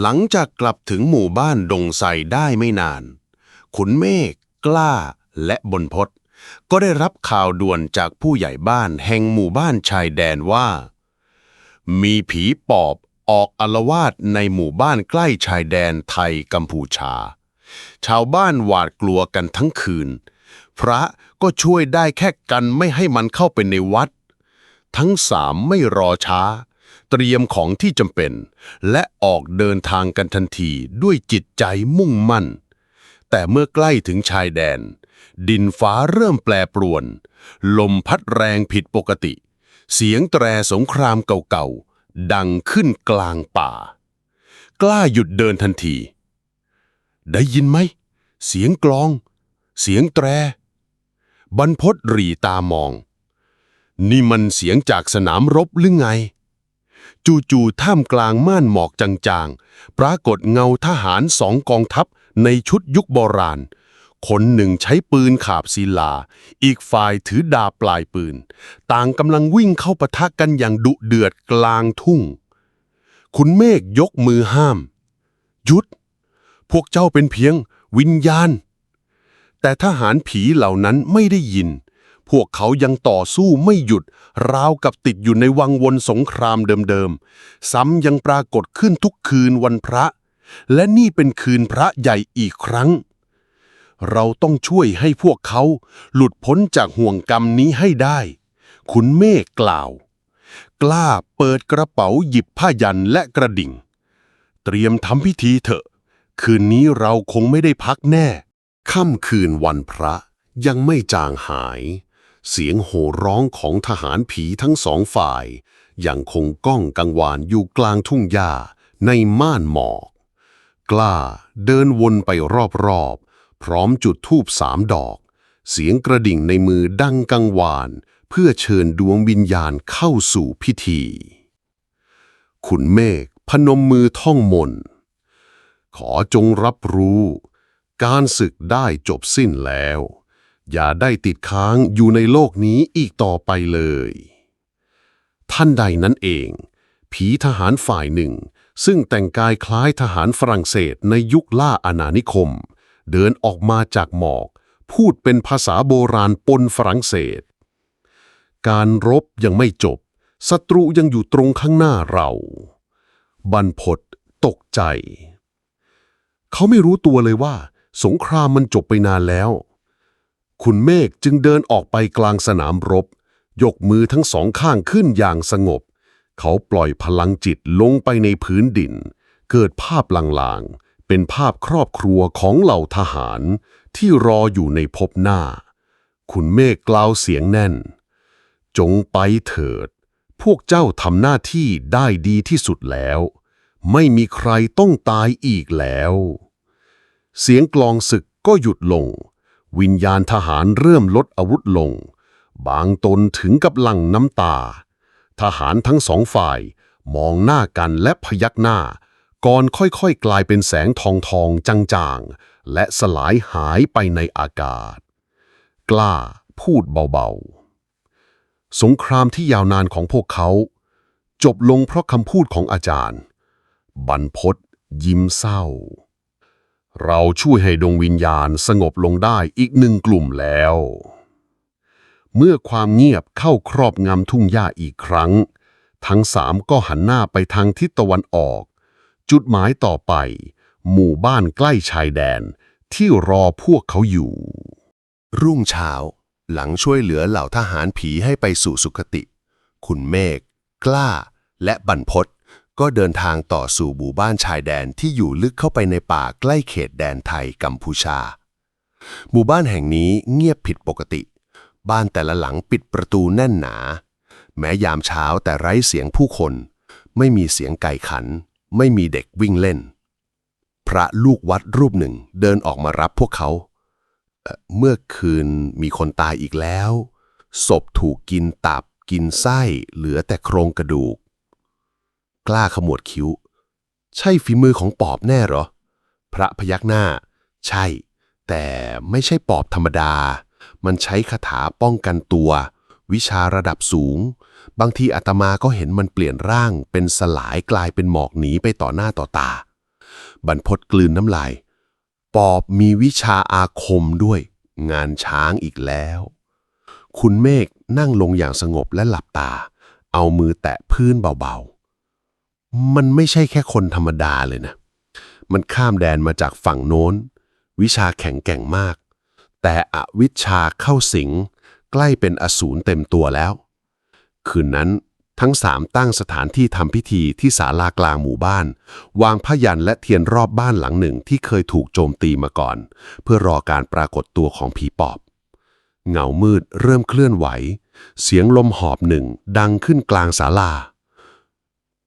หลังจากกลับถึงหมู่บ้านดงไทรได้ไม่นาน ขุนเมฆกล้าและบนพศก็ได้รับข่าวด่วนจากผู้ใหญ่บ้านแห่งหมู่บ้านชายแดนว่า มีผีปอบออกอลวาดในหมู่บ้านใกล้ชายแดนไทยกัมพูชา ชาวบ้านหวาดกลัวกันทั้งคืน พระก็ช่วยได้แค่กันไม่ให้มันเข้าไปในวัด ทั้งสามไม่รอช้า เตรียมของที่จำเป็น และออกเดินทางกันทันทีด้วยจิตใจมุ่งมั่น แต่เมื่อใกล้ถึงชายแดน ดินฟ้าเริ่มแปรปรวน ลมพัดแรงผิดปกติ เสียงแตรสงครามเก่าๆ ดังขึ้นกลางป่า กล้าหยุดเดินทันที ได้ยินไหม เสียงกลอง เสียงแตร บรรพตหรีตามอง นี่มันเสียงจากสนามรบหรือไง จู่ๆท่ามกลางม่านหมอกจางๆ ปรากฏเงาทหารสองกองทัพในชุดยุคโบราณ คนหนึ่งใช้ปืนขาบศิลา อีกฝ่ายถือดาบปลายปืน ต่างกำลังวิ่งเข้าปะทะกันอย่างดุเดือดกลางทุ่ง คุณเมฆยกมือห้าม หยุด พวกเจ้าเป็นเพียงวิญญาณ แต่ทหารผีเหล่านั้นไม่ได้ยิน พวกเขายังต่อสู้ไม่หยุด ราวกับติดอยู่ในวังวนสงครามเดิมๆ ซ้ำยังปรากฏขึ้นทุกคืนวันพระ และนี่เป็นคืนพระใหญ่อีกครั้ง เราต้องช่วยให้พวกเขาหลุดพ้นจากห่วงกรรมนี้ให้ได้ขุนเมฆกล่าว กล้าเปิดกระเป๋าหยิบผ้ายันและกระดิ่ง เตรียมทำพิธีเถอะ คืนนี้เราคงไม่ได้พักแน่ ค่ำคืนวันพระยังไม่จางหาย เสียงโห่ร้องของทหารผีทั้งสองฝ่าย ยังคงก้องกังวานอยู่กลางทุ่งหญ้าในม่านหมอก กล้าเดินวนไปรอบๆ พร้อมจุดธูปสามดอก เสียงกระดิ่งในมือดังกังวาน เพื่อเชิญดวงวิญญาณเข้าสู่พิธี ขุนเมฆพนมมือท่องมน ขอจงรับรู้ การศึกได้จบสิ้นแล้ว อย่าได้ติดค้างอยู่ในโลกนี้อีกต่อไปเลย ท่านใดนั้นเอง ผีทหารฝ่ายหนึ่ง ซึ่งแต่งกายคล้ายทหารฝรั่งเศสในยุคล่าอาณานิคม เดินออกมาจากหมอก พูดเป็นภาษาโบราณปนฝรั่งเศส การรบยังไม่จบศัตรูยังอยู่ตรงข้างหน้าเรา บรรพตตกใจ เขาไม่รู้ตัวเลยว่า สงครามมันจบไปนานแล้ว คุณเมฆจึงเดินออกไปกลางสนามรบ ยกมือทั้งสองข้างขึ้นอย่างสงบ เขาปล่อยพลังจิตลงไปในพื้นดิน เกิดภาพลางๆ เป็นภาพครอบครัวของเหล่าทหาร ที่รออยู่ในภพหน้า คุณเมฆกล่าวเสียงแน่น จงไปเถิด พวกเจ้าทำหน้าที่ได้ดีที่สุดแล้ว ไม่มีใครต้องตายอีกแล้ว เสียงกลองศึกก็หยุดลง วิญญาณทหารเริ่มลดอาวุธลง บางตนถึงกับหลั่งน้ำตา ทหารทั้งสองฝ่าย มองหน้ากันและพยักหน้า ก่อนค่อยๆกลายเป็นแสงทองทองจางๆ และสลายหายไปในอากาศ กล้าพูดเบาๆ สงครามที่ยาวนานของพวกเขา จบลงเพราะคำพูดของอาจารย์ บรรพตยิ้มเศร้า เราช่วยให้ดวงวิญญาณสงบลงได้อีกหนึ่งกลุ่มแล้ว เมื่อความเงียบเข้าครอบงำทุ่งหญ้าอีกครั้ง ทั้งสามก็หันหน้าไปทางทิศตะวันออก จุดหมายต่อไป หมู่บ้านใกล้ชายแดนที่รอพวกเขาอยู่ รุ่งเช้า หลังช่วยเหลือเหล่าทหารผีให้ไปสู่สุคติ คุณเมฆกล้า และบรรพต ก็เดินทางต่อสู่หมู่บ้านชายแดนที่อยู่ลึกเข้าไปในป่าใกล้เขตแดนไทยกัมพูชา หมู่บ้านแห่งนี้เงียบผิดปกติ บ้านแต่ละหลังปิดประตูแน่นหนา แม้ยามเช้าแต่ไร้เสียงผู้คน ไม่มีเสียงไก่ขัน ไม่มีเด็กวิ่งเล่น พระลูกวัดรูปหนึ่งเดินออกมารับพวกเขาเเมื่อคืนมีคนตายอีกแล้ว ศพถูกกินตับกินไส้เหลือแต่โครงกระดูก กล้าขมวดคิ้ว ใช่ฝีมือของปอบแน่หรอ พระพยักหน้า ใช่ แต่ไม่ใช่ปอบธรรมดา มันใช้คาถาป้องกันตัว วิชาระดับสูง บางทีอาตมาก็เห็นมันเปลี่ยนร่างเป็นสลายกลายเป็นหมอกหนีไปต่อหน้าต่อตา บรรพตกลืนน้ำลาย ปอบมีวิชาอาคมด้วย งานช้างอีกแล้ว คุณเมฆนั่งลงอย่างสงบและหลับตา เอามือแตะพื้นเบาๆ มันไม่ใช่แค่คนธรรมดาเลยนะ มันข้ามแดนมาจากฝั่งโน้น วิชาแข็งแกร่งมาก แต่อวิชชาเข้าสิง ใกล้เป็นอสูรเต็มตัวแล้ว คืนนั้นทั้งสามตั้งสถานที่ทำพิธีที่ศาลากลางหมู่บ้าน วางพยันและเทียนรอบบ้านหลังหนึ่งที่เคยถูกโจมตีมาก่อน เพื่อรอการปรากฏตัวของผีปอบ เงามืดเริ่มเคลื่อนไหว เสียงลมหอบหนึ่งดังขึ้นกลางศาลา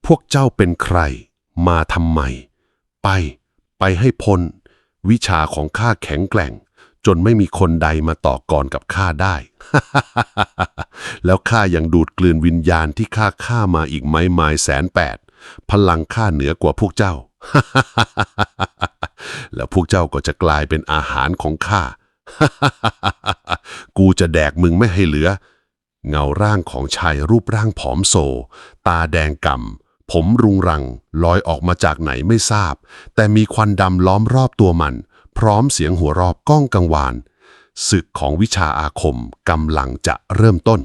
พวกเจ้าเป็นใคร มาทำไม ไป ไปให้พ้น วิชาของข้าแข็งแกร่ง จนไม่มีคนใดมาต่อกรกับข้าได้ แล้วข้ายังดูดกลืนวิญญาณที่ข้าฆ่ามาอีกไม้ไม้แสนแปด พลังข้าเหนือกว่าพวกเจ้า แล้วพวกเจ้าก็จะกลายเป็นอาหารของข้า กูจะแดกมึงไม่ให้เหลือเงาร่างของชายรูปร่างผอมโซ ตาแดงกำ่ำ ผมรุงรังลอยออกมาจากไหนไม่ทราบ แต่มีควันดำล้อมรอบตัวมัน พร้อมเสียงหัวรอบก้องกังวาน ศึกของวิชาอาคมกำลังจะเริ่มต้น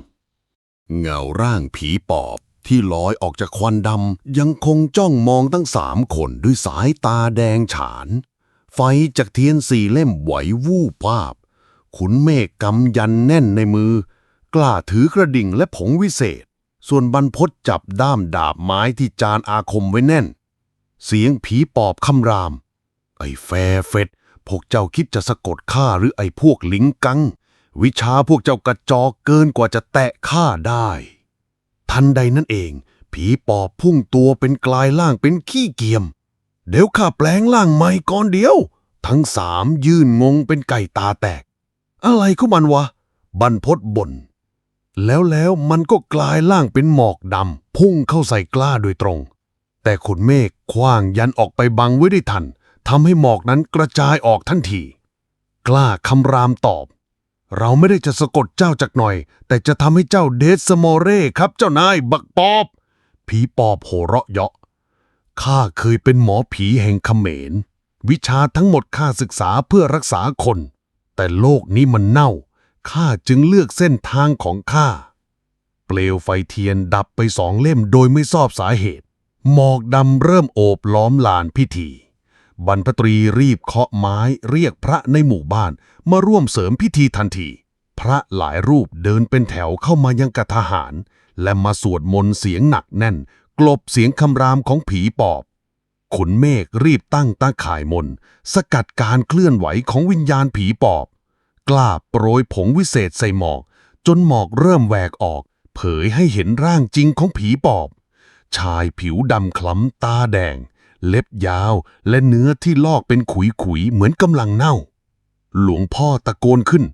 เงาร่างผีปอบที่ลอยออกจากควันดำยังคงจ้องมองทั้งสามคนด้วยสายตาแดงฉาน ไฟจากเทียนสี่เล่มไหววูบภาพ ขุนเมฆกำยันแน่นในมือ กล้าถือกระดิ่งและผงวิเศษ ส่วนบรรพตจับด้ามดาบไม้ที่จานอาคมไว้แน่น เสียงผีปอบคำราม ไอ้แฟเฟดพวกเจ้าคิดจะสะกดข้าหรือไอ้พวกลิงกัง วิชาพวกเจ้ากระจอกเกินกว่าจะแตะข้าได้ ทันใดนั่นเอง ผีปอบพุ่งตัวเป็นกลายร่างเป็นขี้เกียม เดี๋ยวข้าแปลงร่างใหม่ก่อนเดียว ทั้งสามยื่นงงเป็นไก่ตาแตก อะไรของมันวะ บรรพตบ่น แล้วแล้วมันก็กลายร่างเป็นหมอกดำพุ่งเข้าใส่กล้าโดยตรง แต่ขุนเมฆคว้างยันออกไปบังไว้ได้ทันทำให้หมอกนั้นกระจายออกทันที กล้าคำรามตอบ เราไม่ได้จะสะกดเจ้าจากหน่อย แต่จะทำให้เจ้าเดสโมเร่ครับเจ้านายบักปอบ ผีปอบโหเราะเยาะข้าเคยเป็นหมอผีแห่งเขมร วิชาทั้งหมดข้าศึกษาเพื่อรักษาคน แต่โลกนี้มันเน่า ข้าจึงเลือกเส้นทางของข้า เปลวไฟเทียนดับไปสองเล่มโดยไม่ทราบสาเหตุ หมอกดำเริ่มโอบล้อมลานพิธี บรรพตรีรีบเคาะไม้เรียกพระในหมู่บ้านมาร่วมเสริมพิธีทันที พระหลายรูปเดินเป็นแถวเข้ามายังกทหาร และมาสวดมนต์เสียงหนักแน่น กลบเสียงคำรามของผีปอบขุนเมฆรีบตั้งตาข่ายมนต์สกัดการเคลื่อนไหวของวิญญาณผีปอบ กล้าโปรยผงวิเศษใส่หมอก จนหมอกเริ่มแหวกออก เผยให้เห็นร่างจริงของผีปอบ ชายผิวดำคล้ำตาแดง เล็บยาวและเนื้อที่ลอกเป็นขุยๆเหมือนกำลังเน่า หลวงพ่อตะโกนขึ้น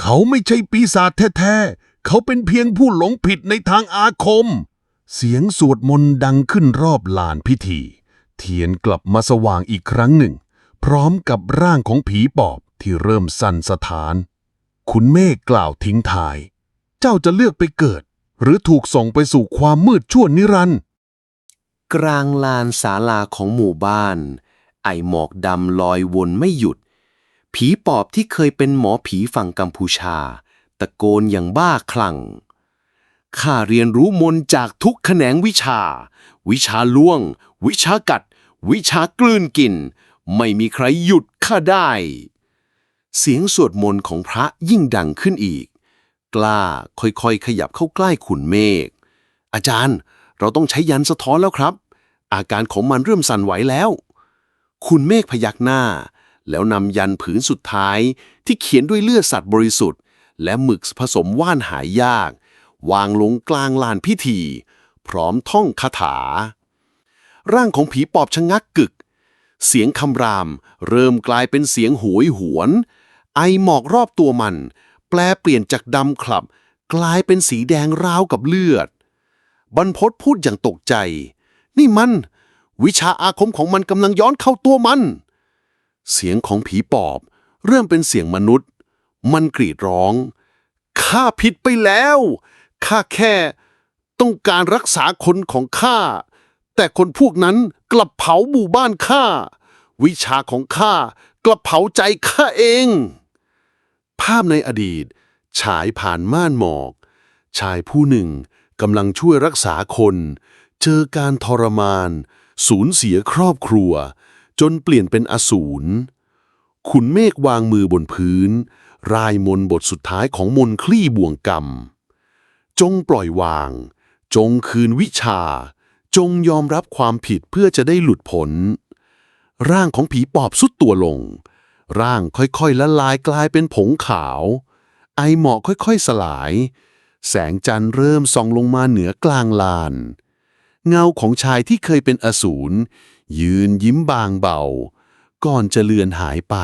เขาไม่ใช่ปีศาจแท้ๆ เขาเป็นเพียงผู้หลงผิดในทางอาคม เสียงสวดมนต์ดังขึ้นรอบลานพิธี เทียนกลับมาสว่างอีกครั้งหนึ่ง พร้อมกับร่างของผีปอบ ที่เริ่มสั่นสะท้าน คุณเมฆกล่าวทิ้งทาย เจ้าจะเลือกไปเกิด หรือถูกส่งไปสู่ความมืดชั่วนิรันดร์กลางลานศาลาของหมู่บ้าน ไอหมอกดำลอยวนไม่หยุด ผีปอบที่เคยเป็นหมอผีฝั่งกัมพูชา ตะโกนอย่างบ้าคลั่งข้าเรียนรู้มนจากทุกแขนงวิชา วิชาล่วง วิชากัด วิชากลืนกิน ไม่มีใครหยุดข้าได้ เสียงสวดมนต์ของพระยิ่งดังขึ้นอีก กล้าค่อยๆ ขยับเข้าใกล้ขุนเมฆ อาจารย์ เราต้องใช้ยันสะท้อนแล้วครับ อาการของมันเริ่มสั่นไหวแล้ว คุณเมฆพยักหน้า แล้วนำยันผืนสุดท้าย ที่เขียนด้วยเลือดสัตว์บริสุทธิ์ และหมึกผสมว่านหายยาก วางลงกลางลานพิธี พร้อมท่องคาถา ร่างของผีปอบชะงักกึก เสียงคำราม เริ่มกลายเป็นเสียงโหวยหวน ไอหมอกรอบตัวมัน แปลเปลี่ยนจากดำคลับ กลายเป็นสีแดงราวกับเลือด บรรพตพูดอย่างตกใจ นี่มัน วิชาอาคมของมันกำลังย้อนเข้าตัวมัน เสียงของผีปอบ เริ่มเป็นเสียงมนุษย์ มันกรีดร้องข้าผิดไปแล้วข้าแค่ต้องการรักษาคนของข้า แต่คนพวกนั้นกลับเผาหมู่บ้านข้า วิชาของข้าก็เผาใจข้าเอง ภาพในอดีต ฉายผ่านม่านหมอก ชายผู้หนึ่งกำลังช่วยรักษาคน เจอการทรมาน สูญเสียครอบครัว จนเปลี่ยนเป็นอสูรขุนเมฆวางมือบนพื้น รายมนบทสุดท้ายของมนคลี่บ่วงกรรม จงปล่อยวาง จงคืนวิชา จงยอมรับความผิดเพื่อจะได้หลุดพ้นร่างของผีปอบสุดตัวลง ร่างค่อยๆละลายกลายเป็นผงขาว ไอหมอกค่อยๆสลาย แสงจันทร์เริ่มส่องลงมาเหนือกลางลาน เงาของชายที่เคยเป็นอสูรยืนยิ้มบางเบา ก่อนจะเลือนหายไป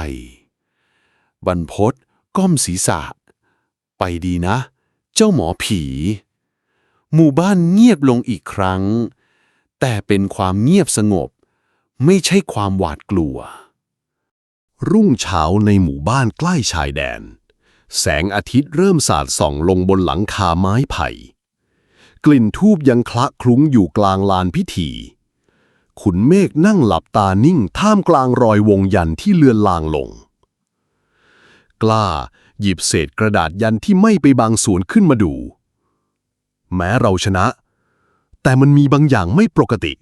บรรพศก้มศีรษะ ไปดีนะ เจ้าหมอผี หมู่บ้านเงียบลงอีกครั้ง แต่เป็นความเงียบสงบ ไม่ใช่ความหวาดกลัว รุ่งเช้าในหมู่บ้านใกล้ชายแดน แสงอาทิตย์เริ่มสาดส่องลงบนหลังคาไม้ไผ่ กลิ่นทูบยังคละคลุ้งอยู่กลางลานพิธี ขุนเมฆนั่งหลับตานิ่งท่ามกลางรอยวงยันที่เลือนลางลง กล้าหยิบเศษกระดาษยันที่ไม่ไปบางส่วนขึ้นมาดู แม้เราชนะ แต่มันมีบางอย่างไม่ปกติ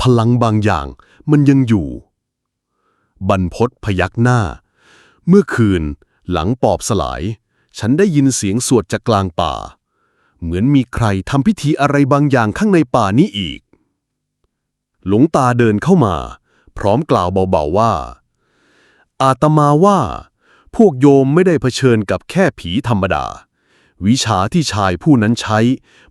พลังบางอย่างมันยังอยู่ บรรพศพยักหน้า เมื่อคืน หลังปอบสลาย ฉันได้ยินเสียงสวดจากกลางป่า เหมือนมีใครทำพิธีอะไรบางอย่างข้างในป่านี้อีก หลวงตาเดินเข้ามา พร้อมกล่าวเบาๆว่า อาตมาว่า พวกโยมไม่ได้เผชิญกับแค่ผีธรรมดา วิชาที่ชายผู้นั้นใช้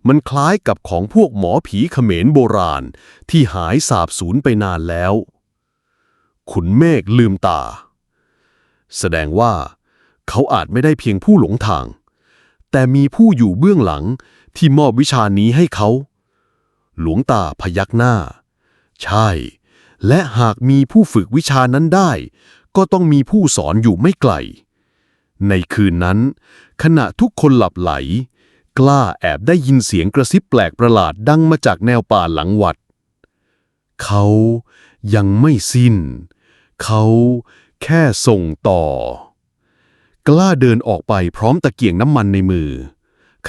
มันคล้ายกับของพวกหมอผีเขมรโบราณ ที่หายสาบสูญไปนานแล้ว ขุนเมฆลืมตา แสดงว่า เขาอาจไม่ได้เพียงผู้หลงทาง แต่มีผู้อยู่เบื้องหลังที่มอบวิชานี้ให้เขา หลวงตาพยักหน้า ใช่ และหากมีผู้ฝึกวิชานั้นได้ ก็ต้องมีผู้สอนอยู่ไม่ไกล ในคืนนั้น ขณะทุกคนหลับไหล กล้าแอบได้ยินเสียงกระซิบแปลกประหลาดดังมาจากแนวป่าหลังวัด เขายังไม่สิ้น เขาแค่ส่งต่อ กล้าเดินออกไปพร้อมตะเกียงน้ำมันในมือ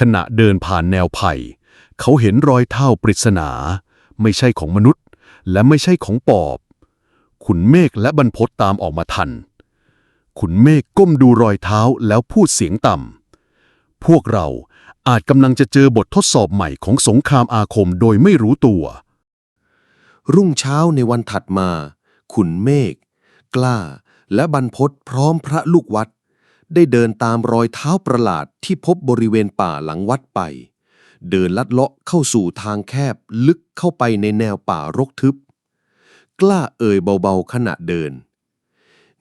ขณะเดินผ่านแนวไผ่ เขาเห็นรอยเท้าปริศนา ไม่ใช่ของมนุษย์ และไม่ใช่ของปอบ ขุนเมฆและบรรพตตามออกมาทัน ขุนเมฆก้มดูรอยเท้าแล้วพูดเสียงต่ำพวกเราอาจกำลังจะเจอบททดสอบใหม่ของสงครามอาคมโดยไม่รู้ตัว รุ่งเช้าในวันถัดมา ขุนเมฆ กล้า และบรรพศพร้อมพระลูกวัด ได้เดินตามรอยเท้าประหลาดที่พบบริเวณป่าหลังวัดไป เดินลัดเลาะเข้าสู่ทางแคบลึกเข้าไปในแนวป่ารกทึบ กล้าเอ่ยเบาๆขณะเดิน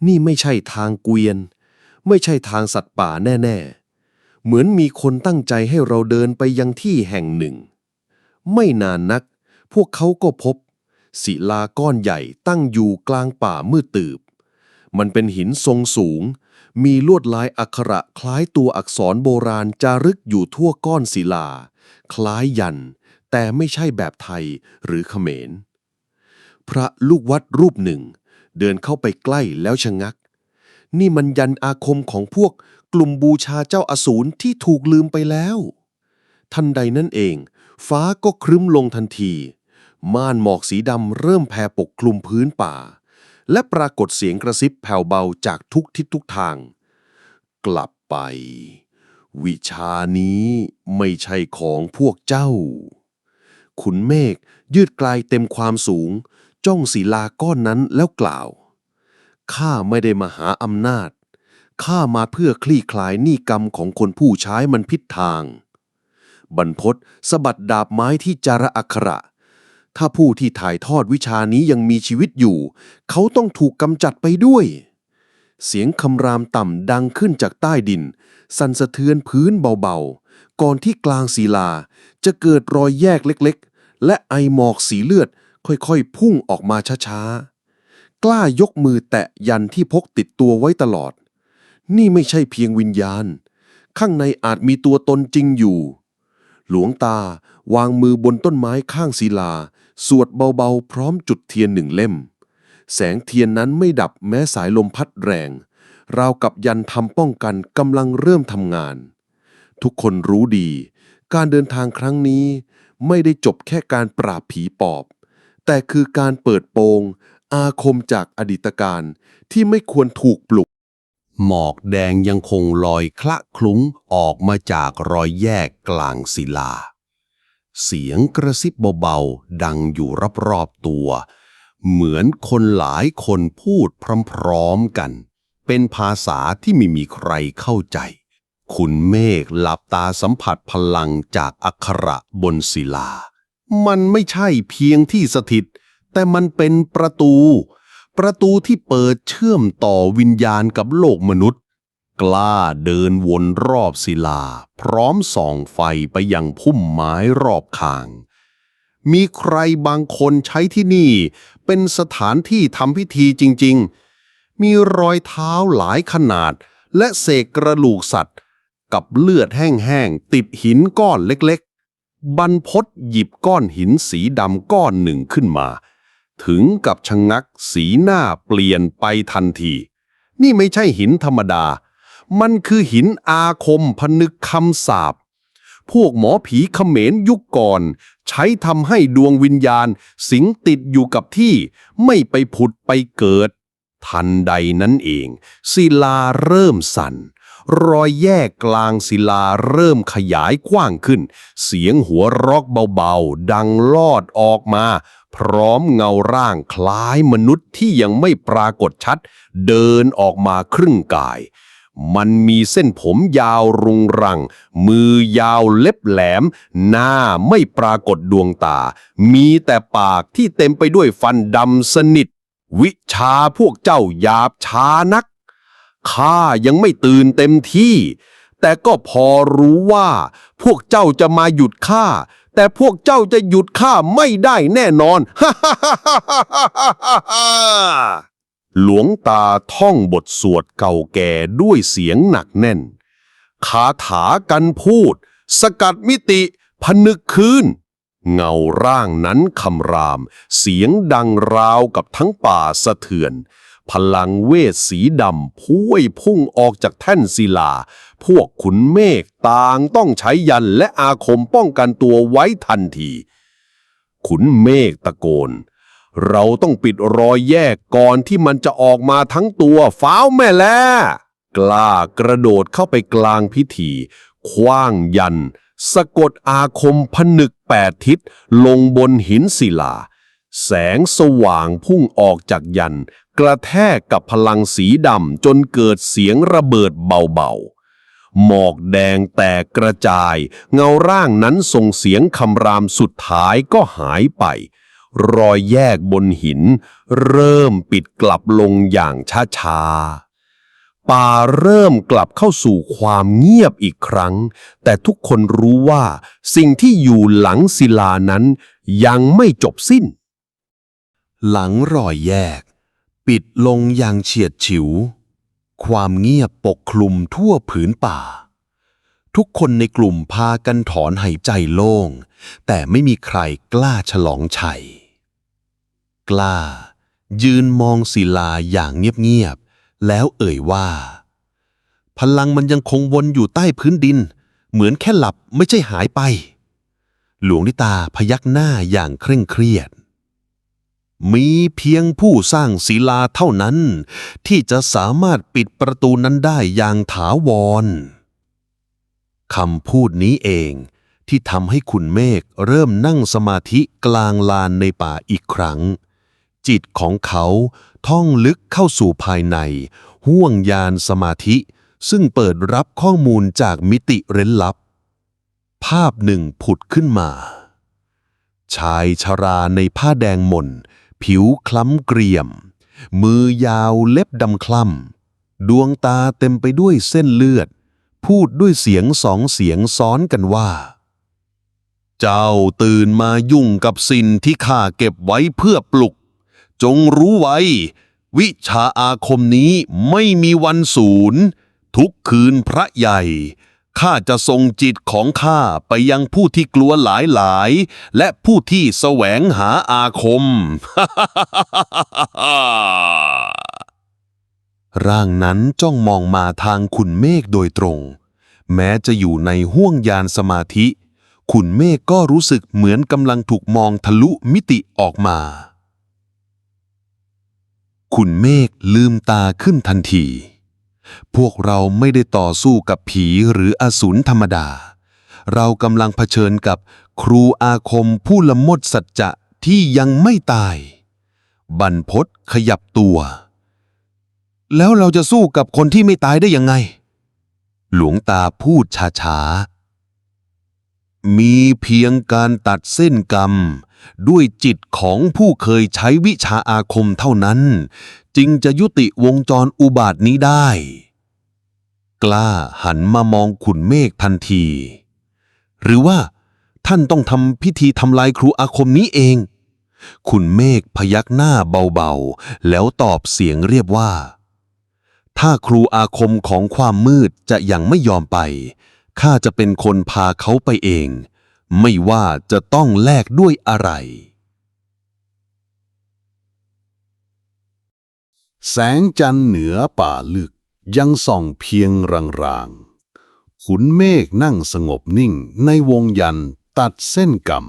นี่ไม่ใช่ทางเกวียน ไม่ใช่ทางสัตว์ป่าแน่ ๆ เหมือนมีคนตั้งใจให้เราเดินไปยังที่แห่งหนึ่ง ไม่นานนัก พวกเขาก็พบ ศิลาก้อนใหญ่ตั้งอยู่กลางป่ามืดตืบ มันเป็นหินทรงสูง มีลวดลายอักขระคล้ายตัวอักษรโบราณจารึกอยู่ทั่วก้อนศิลา คล้ายยัน แต่ไม่ใช่แบบไทยหรือเขมร พระลูกวัดรูปหนึ่ง เดินเข้าไปใกล้แล้วชะงัก นี่มันยันอาคมของพวกกลุ่มบูชาเจ้าอสูรที่ถูกลืมไปแล้ว ทันใดนั่นเอง ฟ้าก็ครึ้มลงทันที ม่านหมอกสีดำเริ่มแผ่ปกคลุมพื้นป่า และปรากฏเสียงกระซิบแผ่วเบาจากทุกทิศทุกทาง กลับไป วิชานี้ไม่ใช่ของพวกเจ้า ขุนเมฆยืดกลายเต็มความสูง จ้องศิลาก้อนนั้นแล้วกล่าว ข้าไม่ได้มาหาอำนาจ ข้ามาเพื่อคลี่คลายหนี้กรรมของคนผู้ใช้มันผิดทาง บรรพศสะบัดดาบไม้ที่จาระอักขระ ถ้าผู้ที่ถ่ายทอดวิชานี้ยังมีชีวิตอยู่ เขาต้องถูกกำจัดไปด้วย เสียงคำรามต่ำดังขึ้นจากใต้ดิน สั่นสะเทือนพื้นเบาๆ ก่อนที่กลางศิลา จะเกิดรอยแยกเล็กๆ และไอหมอกสีเลือดค่อยๆ พุ่งออกมาช้าๆ กล้ายกมือแตะยันที่พกติดตัวไว้ตลอด นี่ไม่ใช่เพียงวิญญาณ ข้างในอาจมีตัวตนจริงอยู่ หลวงตาวางมือบนต้นไม้ข้างศิลา สวดเบาๆ พร้อมจุดเทียนหนึ่งเล่ม แสงเทียนนั้นไม่ดับแม้สายลมพัดแรง ราวกับยันทำป้องกันกำลังเริ่มทำงาน ทุกคนรู้ดี การเดินทางครั้งนี้ ไม่ได้จบแค่การปราบผีปอบ แต่คือการเปิดโปงอาคมจากอดีตการที่ไม่ควรถูกปลุก หมอกแดงยังคงลอยคละคลุ้งออกมาจากรอยแยกกลางศิลา เสียงกระซิบเบาๆ ดังอยู่รอบๆตัว เหมือนคนหลายคนพูดพร้อมๆกัน เป็นภาษาที่ไม่มีใครเข้าใจ คุณเมฆหลับตาสัมผัสพลังจากอักขระบนศิลา มันไม่ใช่เพียงที่สถิต แต่มันเป็นประตู ประตูที่เปิดเชื่อมต่อวิญญาณกับโลกมนุษย์ กล้าเดินวนรอบศิลา พร้อมส่องไฟไปยังพุ่มไม้รอบข้าง มีใครบางคนใช้ที่นี่ เป็นสถานที่ทำพิธีจริง ๆ มีรอยเท้าหลายขนาด และเศษกระลูกสัตว์ กับเลือดแห้งๆติดหินก้อนเล็กๆบรรพศหยิบก้อนหินสีดำก้อนหนึ่งขึ้นมา ถึงกับชะงงักสีหน้าเปลี่ยนไปทันที นี่ไม่ใช่หินธรรมดา มันคือหินอาคมพนึกคำสาบ พวกหมอผีเขมรยุคก่อน ใช้ทำให้ดวงวิญญาณ สิงติดอยู่กับที่ไม่ไปผุดไปเกิด ทันใดนั้นเอง ศิลาเริ่มสั่นรอยแยกกลางศิลาเริ่มขยายกว้างขึ้น เสียงหัวรอกเบาๆ ดังลอดออกมา พร้อมเงาร่างคล้ายมนุษย์ที่ยังไม่ปรากฏชัด เดินออกมาครึ่งกาย มันมีเส้นผมยาวรุงรัง มือยาวเล็บแหลม หน้าไม่ปรากฏดวงตา มีแต่ปากที่เต็มไปด้วยฟันดำสนิท วิชาพวกเจ้าหยาบช้านัก ข้ายังไม่ตื่นเต็มที่ แต่ก็พอรู้ว่า พวกเจ้าจะมาหยุดข้า แต่พวกเจ้าจะหยุดข้าไม่ได้แน่นอน หลวงตาท่องบทสวดเก่าแก่ด้วยเสียงหนักแน่น คาถากันพูด สกัดมิติพนึกคืนเงาร่างนั้นคำราม เสียงดังราวกับทั้งป่าสะเทือน พลังเวทสีดำพุ้ยพุ่งออกจากแท่นศิลา พวกขุนเมฆต่างต้องใช้ยันและอาคมป้องกันตัวไว้ทันที ขุนเมฆตะโกน เราต้องปิดรอยแยกก่อนที่มันจะออกมาทั้งตัวฟ้าวแม่แล้กล้ากระโดดเข้าไปกลางพิธีคว้างยัน สะกดอาคมผนึกแปดทิศลงบนหินศิลา แสงสว่างพุ่งออกจากยัน กระแทกกับพลังสีดำจนเกิดเสียงระเบิดเบาๆ หมอกแดงแตกกระจาย เงาร่างนั้นส่งเสียงคำรามสุดท้ายก็หายไป รอยแยกบนหิน เริ่มปิดกลับลงอย่างช้าๆป่าเริ่มกลับเข้าสู่ความเงียบอีกครั้ง แต่ทุกคนรู้ว่าสิ่งที่อยู่หลังศิลานั้นยังไม่จบสิ้น หลังรอยแยก ปิดลงอย่างเฉียดฉิว ความเงียบปกคลุมทั่วผืนป่า ทุกคนในกลุ่มพากันถอนหายใจโล่ง แต่ไม่มีใครกล้าฉลองชัย กล้า ยืนมองศิลาอย่างเงียบๆ แล้วเอ่ยว่า พลังมันยังคงวนอยู่ใต้พื้นดิน เหมือนแค่หลับไม่ใช่หายไป หลวงนิตาพยักหน้าอย่างเคร่งเครียด มีเพียงผู้สร้างศิลาเท่านั้น ที่จะสามารถปิดประตูนั้นได้อย่างถาวรคำพูดนี้เองที่ทำให้คุณเมฆเริ่มนั่งสมาธิกลางลานในป่าอีกครั้ง จิตของเขาท่องลึกเข้าสู่ภายใน ห่วงยานสมาธิ ซึ่งเปิดรับข้อมูลจากมิติเร้นลับ ภาพหนึ่งผุดขึ้นมา ชายชราในผ้าแดงหม่น ผิวคล้ำเกรียม มือยาวเล็บดำคล้ำ ดวงตาเต็มไปด้วยเส้นเลือด พูดด้วยเสียงสองเสียงซ้อนกันว่า เจ้าตื่นมายุ่งกับสิ่งที่ข้าเก็บไว้เพื่อปลุก จงรู้ไว้ วิชาอาคมนี้ไม่มีวันสูญทุกคืนพระใหญ่ ข้าจะส่งจิตของข้าไปยังผู้ที่กลัวหลายหลายๆและผู้ที่แสวงหาอาคม ร่างนั้นจ้องมองมาทางขุนเมฆโดยตรง แม้จะอยู่ในห้วงยานสมาธิ ขุนเมฆก็รู้สึกเหมือนกำลังถูกมองทะลุมิติออกมา ขุนเมฆลืมตาขึ้นทันที พวกเราไม่ได้ต่อสู้กับผีหรืออสูรธรรมดา เรากำลังเผชิญกับครูอาคมผู้ละมดสัจจะที่ยังไม่ตาย บรรพศขยับตัว แล้วเราจะสู้กับคนที่ไม่ตายได้ยังไง หลวงตาพูดช้าๆ มีเพียงการตัดเส้นกรรม ด้วยจิตของผู้เคยใช้วิชาอาคมเท่านั้น จึงจะยุติวงจรอุบาทนี้ได้ กล้าหันมามองขุนเมฆทันที หรือว่าท่านต้องทำพิธีทำลายครูอาคมนี้เองขุนเมฆพยักหน้าเบาๆ แล้วตอบเสียงเรียบว่า ถ้าครูอาคมของความมืดจะยังไม่ยอมไป ข้าจะเป็นคนพาเขาไปเอง ไม่ว่าจะต้องแลกด้วยอะไร แสงจันทร์เหนือป่าลึกยังส่องเพียงรางๆ ขุนเมฆนั่งสงบนิ่งในวงยันตัดเส้นกรรม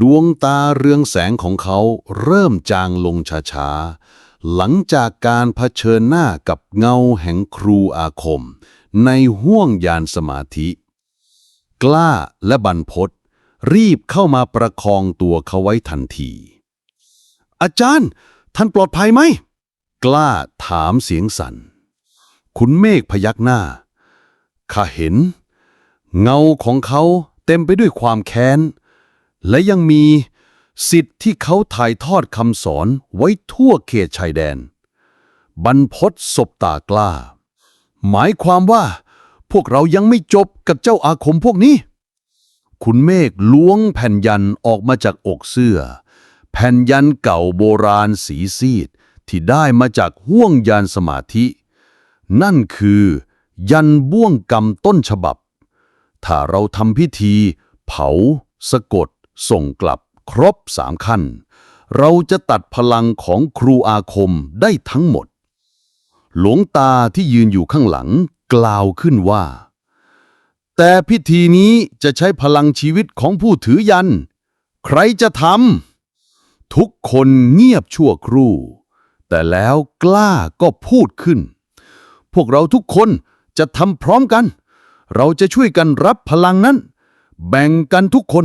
ดวงตาเรืองแสงของเขาเริ่มจางลงช้าๆ หลังจากการเผชิญหน้ากับเงาแห่งครูอาคม ในห้วงยานสมาธิ กล้าและบรรพศรีบเข้ามาประคองตัวเขาไว้ทันที อาจารย์ ท่านปลอดภัยไหม กล้าถามเสียงสัน่นขุนเมฆพยักหน้า ข้าเห็น เงาของเขาเต็มไปด้วยความแค้น และยังมีสิทธิ์ที่เขาถ่ายทอดคำสอนไว้ทั่วเขตชายแดน บรรพศสบตากล้า หมายความว่า พวกเรายังไม่จบกับเจ้าอาคมพวกนี้ขุนเมฆล้วงแผ่นยันออกมาจากอกเสื้อ แผ่นยันเก่าโบราณสีซีด ที่ได้มาจากห้วงยันสมาธิ นั่นคือ ยันบ้วงกรรมต้นฉบับ ถ้าเราทำพิธี เผา สะกด ส่งกลับครบสามขั้น เราจะตัดพลังของครูอาคมได้ทั้งหมด หลวงตาที่ยืนอยู่ข้างหลังกล่าวขึ้นว่า แต่พิธีนี้จะใช้พลังชีวิตของผู้ถือยัน ใครจะทำทุกคนเงียบชั่วครู่ แต่แล้วกล้าก็พูดขึ้น พวกเราทุกคนจะทำพร้อมกัน เราจะช่วยกันรับพลังนั้น แบ่งกันทุกคน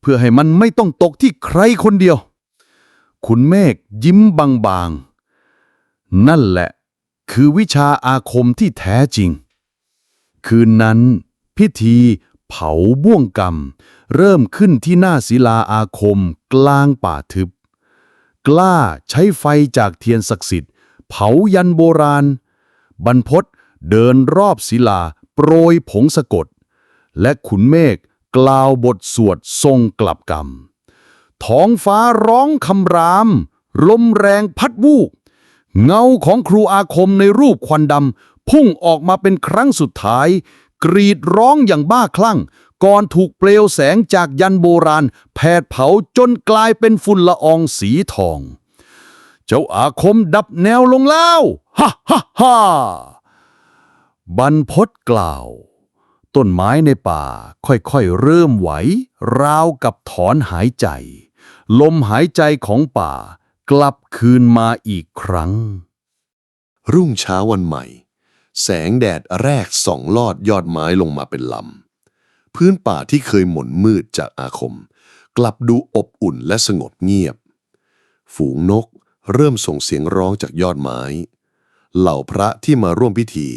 เพื่อให้มันไม่ต้องตกที่ใครคนเดียว คุณเมฆยิ้มบางๆ นั่นแหละ คือวิชาอาคมที่แท้จริง คืนนั้น พิธีเผาบ้วงกรรม เริ่มขึ้นที่หน้าศิลาอาคมกลางป่าทึบ กล้าใช้ไฟจากเทียนศักดิ์สิทธิ์ เผายันโบราณ บรรพศเดินรอบศิลา โปรยผงสะกด และขุนเมฆกล่าวบทสวดทรงกลับกรรม ท้องฟ้าร้องคำราม ลมแรงพัดวูบเงาของครูอาคมในรูปควันดำพุ่งออกมาเป็นครั้งสุดท้าย กรีดร้องอย่างบ้าคลั่ง ก่อนถูกเปลวแสงจากยันโบราณ แผดเผาจนกลายเป็นฝุ่นละอองสีทอง เจ้าอาคมดับแนวลงแล้วฮ่าฮ่าฮ่าบรรพศกล่าว ต้นไม้ในป่าค่อยๆเริ่มไหว ราวกับถอนหายใจ ลมหายใจของป่ากลับคืนมาอีกครั้ง รุ่งเช้าวันใหม่ แสงแดดแรกส่องลอดยอดไม้ลงมาเป็นลำ พื้นป่าที่เคยหม่นมืดจากอาคม กลับดูอบอุ่นและสงบเงียบ ฝูงนกเริ่มส่งเสียงร้องจากยอดไม้ เหล่าพระที่มาร่วมพิธี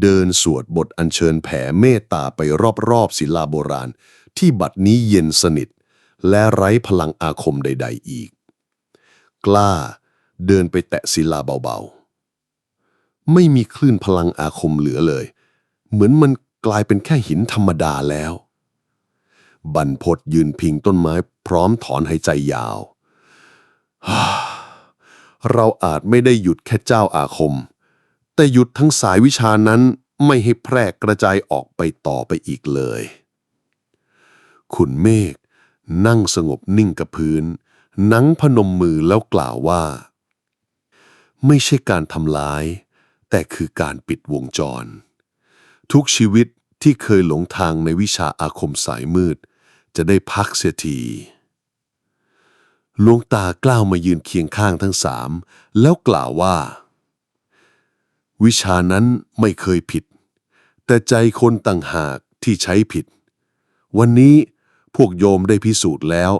เดินสวดบทอัญเชิญแผ่เมตตาไปรอบๆศิลาโบราณ ที่บัดนี้เย็นสนิท และไร้พลังอาคมใด ๆ อีก กล้าเดินไปแตะศิลาเบาๆ ไม่มีคลื่นพลังอาคมเหลือเลย เหมือนมัน กลายเป็นแค่หินธรรมดาแล้ว บรรพศยืนพิงต้นไม้พร้อมถอนหายใจยาว เราอาจไม่ได้หยุดแค่เจ้าอาคม แต่หยุดทั้งสายวิชานั้นไม่ให้แพร่กระจายออกไปต่อไปอีกเลยขุนเมฆนั่งสงบนิ่งกับพื้น นั่งพนมมือแล้วกล่าวว่า ไม่ใช่การทำร้าย แต่คือการปิดวงจร ทุกชีวิต ที่เคยหลงทางในวิชาอาคมสายมืด จะได้พักเสียทีหลวงตากล้าวมายืนเคียงข้างทั้งสาม แล้วกล่าวว่า วิชานั้นไม่เคยผิด แต่ใจคนต่างหากที่ใช้ผิด วันนี้พวกโยมได้พิสูจน์แล้ว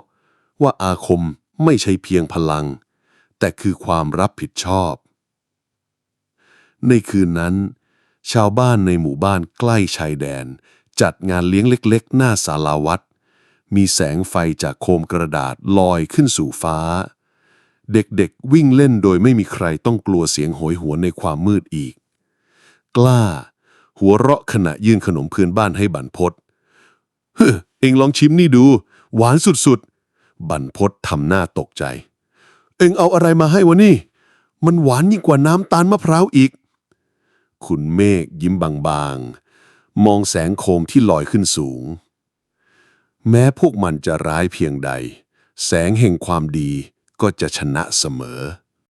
ว่าอาคมไม่ใช่เพียงพลัง แต่คือความรับผิดชอบ ในคืนนั้น ชาวบ้านในหมู่บ้านใกล้ชายแดน จัดงานเลี้ยงเล็กๆ หน้าศาลาวัด มีแสงไฟจากโคมกระดาษลอยขึ้นสู่ฟ้า เด็กๆวิ่งเล่นโดยไม่มีใครต้องกลัวเสียงโหยหวนในความมืดอีก กล้า หัวเราะขณะยื่นขนมเพื่อนบ้านให้บันพศเฮ้อเอ็งลองชิมนี่ดู หวานสุดๆ บันพศทำหน้าตกใจ เอ็งเอาอะไรมาให้วะนี่ มันหวานยิ่งกว่าน้ำตาลมะพร้าวอีก ขุนเมฆยิ้มบางๆ มองแสงโคมที่ลอยขึ้นสูง แม้พวกมันจะร้ายเพียงใด แสงแห่งความดีก็จะชนะเสมอ